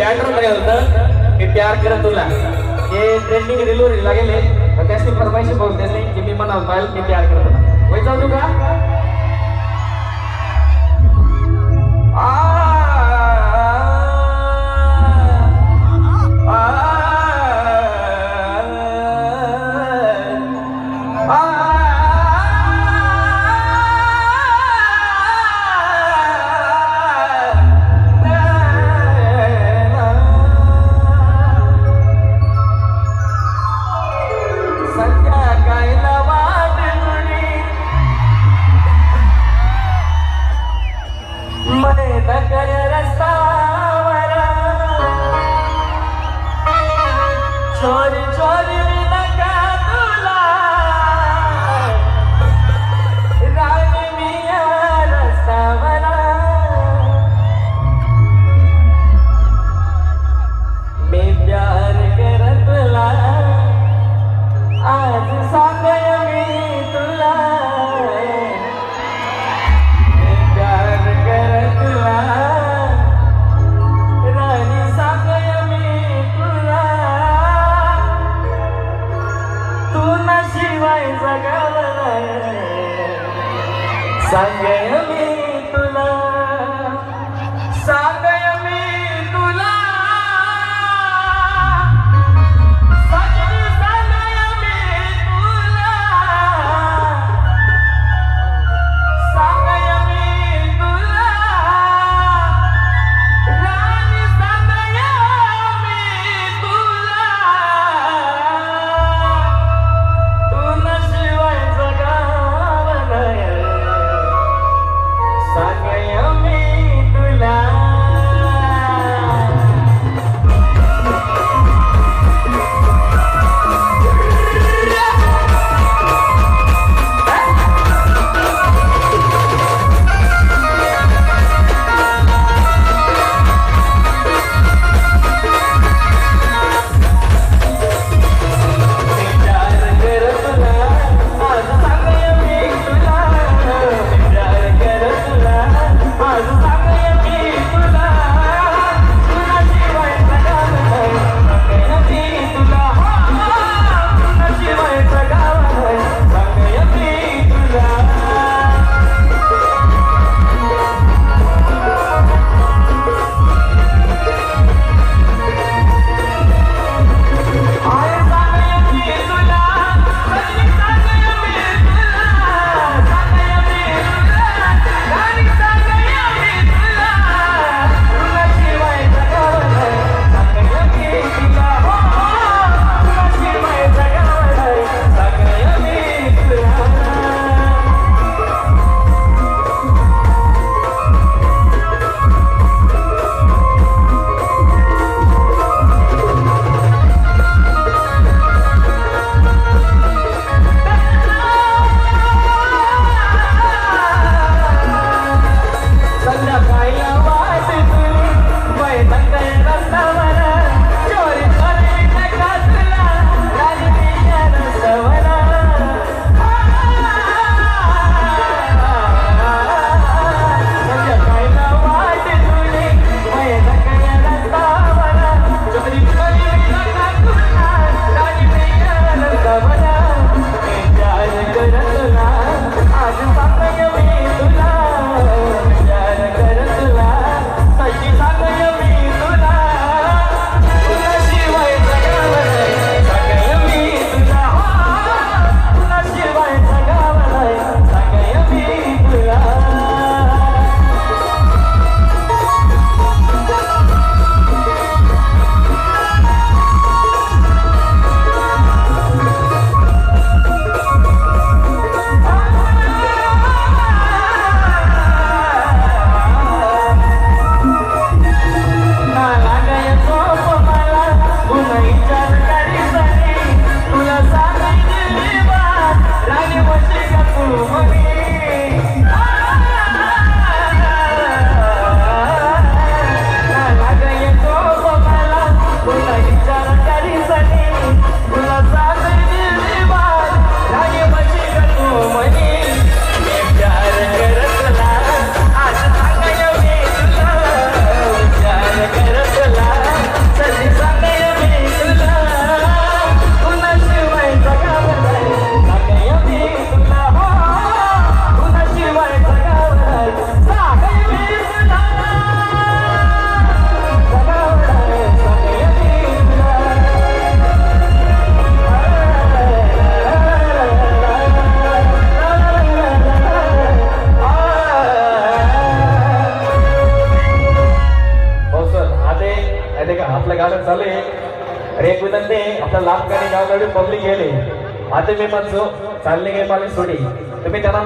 थिएटरमध्ये होतं की प्यार करत तुला. हे ट्रेंडिंग डिलिव्हरी लागेल त्याची फरमाईशी बोलते की मी म्हणाल पाहिजे की प्यार करत तुला. होय तू का? चोरी चोरी तू नशिवाय जगावला आपलं गाणं चालू आहे. अरे एक विनंती आहे, आपल्या लांब गाणी गावगाडी पब्लिक गेले. आता मी म्हणतो चालले गे पाणी सोडी. तुम्ही त्यांना